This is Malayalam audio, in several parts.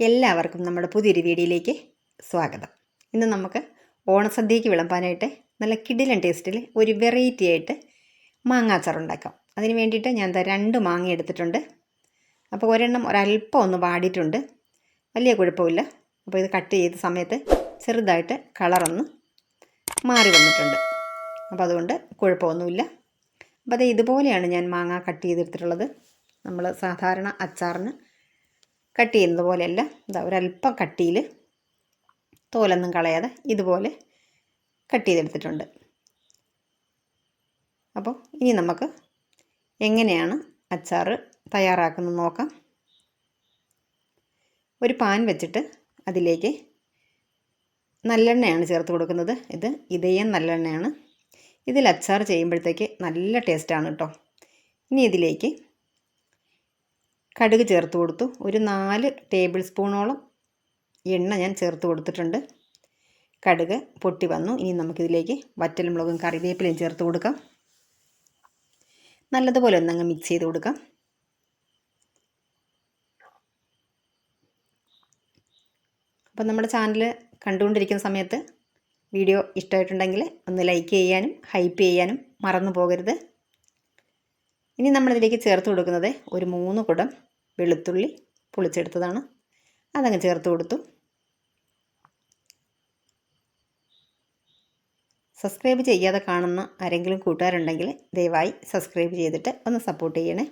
എല്ലാവർക്കും നമ്മുടെ പുതിയൊരു വീഡിയോയിലേക്ക് സ്വാഗതം. ഇന്ന് നമുക്ക് ഓണസദ്യയ്ക്ക് വിളമ്പാനായിട്ട് നല്ല കിടിലൻ ടേസ്റ്റിൽ ഒരു വെറൈറ്റി ആയിട്ട് മാങ്ങാച്ചാർ ഉണ്ടാക്കാം. അതിന് വേണ്ടിയിട്ട് ഞാൻ എന്താ രണ്ട് മാങ്ങ എടുത്തിട്ടുണ്ട്. അപ്പോൾ ഒരെണ്ണം ഒരല്പം ഒന്ന് വാടിയിട്ടുണ്ട്. വലിയ കുഴപ്പമില്ല. അപ്പോൾ ഇത് കട്ട് ചെയ്ത സമയത്ത് ചെറുതായിട്ട് കളറൊന്ന് മാറി വന്നിട്ടുണ്ട്. അപ്പോൾ അതുകൊണ്ട് കുഴപ്പമൊന്നുമില്ല. അപ്പോൾ അത് ഇതുപോലെയാണ് ഞാൻ മാങ്ങ കട്ട് ചെയ്തെടുത്തിട്ടുള്ളത്. നമ്മൾ സാധാരണ അച്ചാറിന് കട്ട് ചെയ്യുന്നത് പോലെയല്ല. ഇതാ ഒരല്പം കട്ടിയിൽ തോലൊന്നും കളയാതെ ഇതുപോലെ കട്ട് ചെയ്തെടുത്തിട്ടുണ്ട്. അപ്പോൾ ഇനി നമുക്ക് എങ്ങനെയാണ് അച്ചാർ തയ്യാറാക്കുന്നത് നോക്കാം. ഒരു പാൻ വെച്ചിട്ട് അതിലേക്ക് നല്ലെണ്ണയാണ് ചേർത്ത് കൊടുക്കുന്നത്. ഇത് ഇതയം നല്ലെണ്ണയാണ്. ഇതിൽ അച്ചാർ ചെയ്യുമ്പോഴത്തേക്ക് നല്ല ടേസ്റ്റാണ് കേട്ടോ. ഇനി ഇതിലേക്ക് കടുക് ചേർത്ത് കൊടുത്തു. ഒരു നാല് ടേബിൾ സ്പൂണോളം എണ്ണ ഞാൻ ചേർത്ത് കൊടുത്തിട്ടുണ്ട്. കടുക് പൊട്ടി വന്നു. ഇനി നമുക്കിതിലേക്ക് വറ്റൽമുളകും കറിവേപ്പിലയും ചേർത്ത് കൊടുക്കാം. നല്ലതുപോലെ ഒന്നങ്ങ് മിക്സ് ചെയ്ത് കൊടുക്കാം. അപ്പം നമ്മുടെ ചാനൽ കണ്ടുകൊണ്ടിരിക്കുന്ന സമയത്ത് വീഡിയോ ഇഷ്ടമായിട്ടുണ്ടെങ്കിൽ ഒന്ന് ലൈക്ക് ചെയ്യാനും ഹൈപ്പ് ചെയ്യാനും മറന്നു പോകരുത്. ഇനി നമ്മളിതിലേക്ക് ചേർത്ത് കൊടുക്കുന്നത് ഒരു മൂന്ന് കുടം വെളുത്തുള്ളി പൊളിച്ചെടുത്തതാണ്. അതങ്ങ് ചേർത്ത് കൊടുത്തു. സബ്സ്ക്രൈബ് ചെയ്യാതെ കാണുന്ന ആരെങ്കിലും കൂട്ടുകാരുണ്ടെങ്കിൽ ദയവായി സബ്സ്ക്രൈബ് ചെയ്തിട്ട് ഒന്ന് സപ്പോർട്ട് ചെയ്യണേ.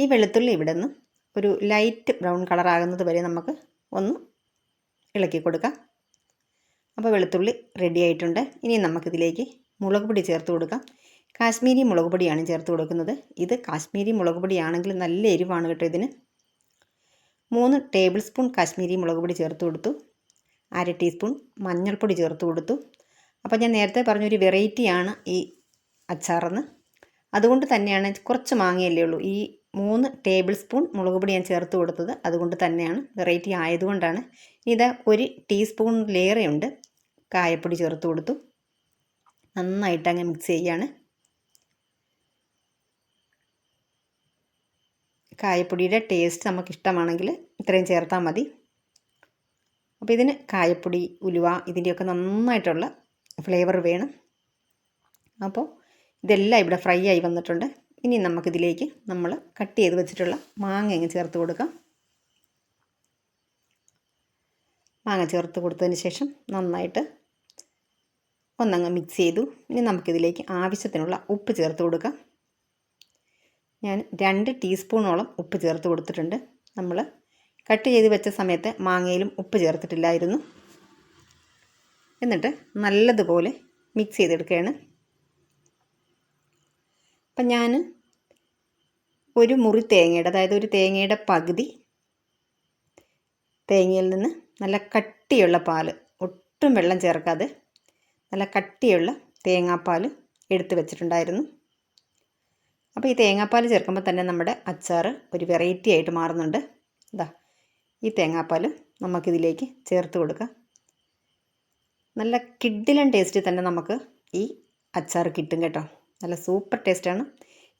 ഈ വെളുത്തുള്ളി ഇവിടെ നിന്ന് ഒരു ലൈറ്റ് ബ്രൗൺ കളറാകുന്നത് വരെ നമുക്ക് ഒന്ന് ഇളക്കി കൊടുക്കാം. അപ്പോൾ വെളുത്തുള്ളി റെഡി ആയിട്ടുണ്ട്. ഇനി നമുക്കിതിലേക്ക് മുളക് പൊടി ചേർത്ത് കൊടുക്കാം. കാശ്മീരി മുളക് പൊടിയാണ് ചേർത്ത് കൊടുക്കുന്നത്. ഇത് കാശ്മീരി മുളക് പൊടിയാണെങ്കിൽ നല്ല എരിവാണ് കേട്ടോ ഇതിന്. മൂന്ന് ടേബിൾ സ്പൂൺ കാശ്മീരി മുളക് പൊടി ചേർത്ത് കൊടുത്തു. അര ടീസ്പൂൺ മഞ്ഞൾപ്പൊടി ചേർത്ത് കൊടുത്തു. അപ്പോൾ ഞാൻ നേരത്തെ പറഞ്ഞൊരു വെറൈറ്റിയാണ് ഈ അച്ചാറെന്ന്. അതുകൊണ്ട് തന്നെയാണ് കുറച്ച് മാങ്ങയല്ലേ ഉള്ളൂ. ഈ മൂന്ന് ടേബിൾ സ്പൂൺ മുളക് പൊടി ഞാൻ ചേർത്ത് കൊടുത്തത് അതുകൊണ്ട് തന്നെയാണ് വെറൈറ്റി ആയതുകൊണ്ടാണ്. ഇത് ഒരു ടീസ്പൂൺ ലേറെയുണ്ട്. കായപ്പൊടി ചേർത്ത് കൊടുത്തു. നന്നായിട്ട് അങ്ങ് മിക്സ് ചെയ്യുകയാണ് കായപ്പൊടിയുടെ ടേസ്റ്റ് നമുക്ക് ഇഷ്ടമാണെങ്കിൽ ഇത്രയും ചേർത്താൽ മതി. അപ്പോൾ ഇതിന് കായപ്പൊടി ഉലുവ ഇതിന്റെയൊക്കെ നന്നായിട്ടുള്ള ഫ്ലേവർ വേണം. അപ്പോൾ ഇതെല്ലാം ഇവിടെ ഫ്രൈ ആയി വന്നിട്ടുണ്ട്. ഇനി നമുക്കിതിലേക്ക് നമ്മൾ കട്ട് ചെയ്ത് വെച്ചിട്ടുള്ള മാങ്ങ അങ്ങ് ചേർത്ത് കൊടുക്കാം. മാങ്ങ ചേർത്ത് കൊടുത്തതിന് ശേഷം നന്നായിട്ട് ഒന്നങ്ങ് മിക്സ് ചെയ്തു. ഇനി നമുക്കിതിലേക്ക് ആവശ്യത്തിനുള്ള ഉപ്പ് ചേർത്ത് കൊടുക്കാം. ഞാൻ രണ്ട് ടീസ്പൂണോളം ഉപ്പ് ചേർത്ത് കൊടുത്തിട്ടുണ്ട്. നമ്മൾ കട്ട് ചെയ്ത് വെച്ച സമയത്ത് മാങ്ങയിലും ഉപ്പ് ചേർത്തിട്ടില്ലായിരുന്നു. എന്നിട്ട് നല്ലതുപോലെ മിക്സ് ചെയ്തെടുക്കുകയാണ്. അപ്പം ഞാൻ ഒരു മുറി തേങ്ങയുടെ അതായത് ഒരു തേങ്ങയുടെ പകുതി തേങ്ങയിൽ നിന്ന് നല്ല കട്ടിയുള്ള പാൽ ഒട്ടും വെള്ളം ചേർക്കാതെ നല്ല കട്ടിയുള്ള തേങ്ങാപ്പാൽ എടുത്ത് വെച്ചിട്ടുണ്ടായിരുന്നു. അപ്പോൾ ഈ തേങ്ങാപ്പാൽ ചേർക്കുമ്പോൾ തന്നെ നമ്മുടെ അച്ചാർ ഒരു വെറൈറ്റി ആയിട്ട് മാറുന്നുണ്ട്. ഇതാ ഈ തേങ്ങാപ്പാൽ നമുക്കിതിലേക്ക് ചേർത്ത് കൊടുക്കാം. നല്ല കിഡിലൻ ടേസ്റ്റ് തന്നെ നമുക്ക് ഈ അച്ചാർ കിട്ടും കേട്ടോ. നല്ല സൂപ്പർ ടേസ്റ്റാണ്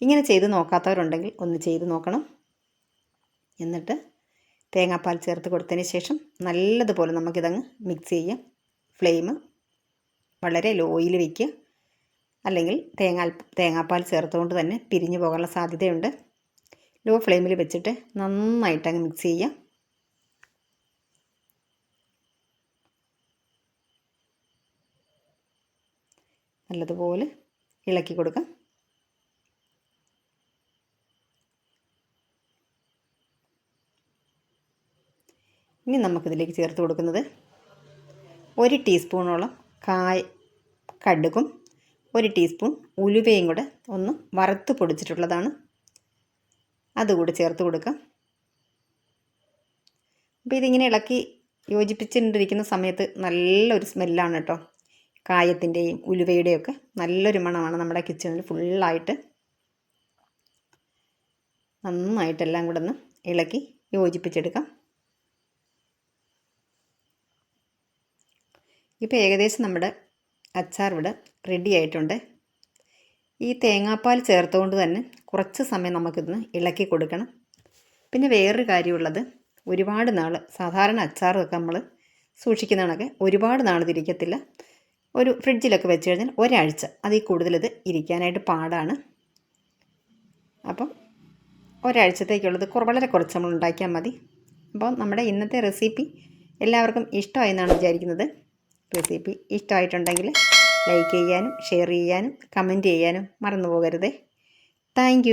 ഇങ്ങനെ ചെയ്ത് നോക്കാത്തവരുണ്ടെങ്കിൽ ഒന്ന് ചെയ്ത് നോക്കണം. എന്നിട്ട് തേങ്ങാപ്പാൽ ചേർത്ത് കൊടുത്തതിന് ശേഷം നല്ലതുപോലെ നമുക്കിതങ്ങ് മിക്സ് ചെയ്യാം. ഫ്ലെയിം വളരെ ലോയിൽ വയ്ക്കുക. അല്ലെങ്കിൽ തേങ്ങാ തേങ്ങാപ്പാൽ ചേർത്തുകൊണ്ട് തന്നെ പിരിഞ്ഞു പോകാനുള്ള സാധ്യതയുണ്ട്. ലോ ഫ്ലെയിമിൽ വെച്ചിട്ട് നന്നായിട്ട് അങ്ങ് മിക്സ് ചെയ്യുക. നല്ലതുപോലെ ഇളക്കി കൊടുക്കാം. ഇനി നമുക്കിതിലേക്ക് ചേർത്ത് കൊടുക്കുന്നത് ഒരു ടീസ്പൂണോളം കായ കടുകും ഒരു ടീസ്പൂൺ ഉലുവയും കൂടെ ഒന്ന് വറുത്ത് പൊടിച്ചിട്ടുള്ളതാണ്. അതുകൂടി ചേർത്ത് കൊടുക്കാം. അപ്പോൾ ഇതിങ്ങനെ ഇളക്കി യോജിപ്പിച്ചിട്ടിരിക്കുന്ന സമയത്ത് നല്ലൊരു സ്മെല്ലാണ് കേട്ടോ. കായത്തിന്റെയും ഉലുവയുടെയൊക്കെ നല്ലൊരു മണമാണ് നമ്മുടെ കിച്ചണിൽ ഫുള്ളായിട്ട്. നന്നായിട്ടെല്ലാം കൂടെ ഒന്ന് ഇളക്കി യോജിപ്പിച്ചെടുക്കാം. ഇപ്പോൾ ഏകദേശം നമ്മുടെ അച്ചാർ ഇവിടെ റെഡി ആയിട്ടുണ്ട്. ഈ തേങ്ങാപ്പാൽ ചേർത്തുകൊണ്ട് തന്നെ കുറച്ച് സമയം നമുക്കിതൊന്ന് ഇളക്കി കൊടുക്കണം. പിന്നെ വേറൊരു കാര്യമുള്ളത് ഒരുപാട് നാൾ സാധാരണ അച്ചാറൊക്കെ നമ്മൾ സൂക്ഷിക്കുന്നതാണൊക്കെ ഒരുപാട് നാൾ തിരിക്കത്തില്ല ഒരു ഫ്രിഡ്ജിലൊക്കെ വെച്ച് കഴിഞ്ഞാൽ ഒരാഴ്ച അതിൽ കൂടുതലിത് ഇരിക്കാനായിട്ട് പാടാണ്. അപ്പം ഒരാഴ്ചത്തേക്കുള്ളത് വളരെ കുറച്ച് നമ്മൾ ഉണ്ടാക്കിയാൽ മതി. അപ്പോൾ നമ്മുടെ ഇന്നത്തെ റെസിപ്പി എല്ലാവർക്കും ഇഷ്ടമായി എന്നാണ് വിചാരിക്കുന്നത്. റെസിപ്പി ഇഷ്ടമായിട്ടുണ്ടെങ്കിൽ ലൈക്ക് ചെയ്യാനും ഷെയർ ചെയ്യാനും കമന്റ് ചെയ്യാനും മറന്നു പോകരുതേ. താങ്ക്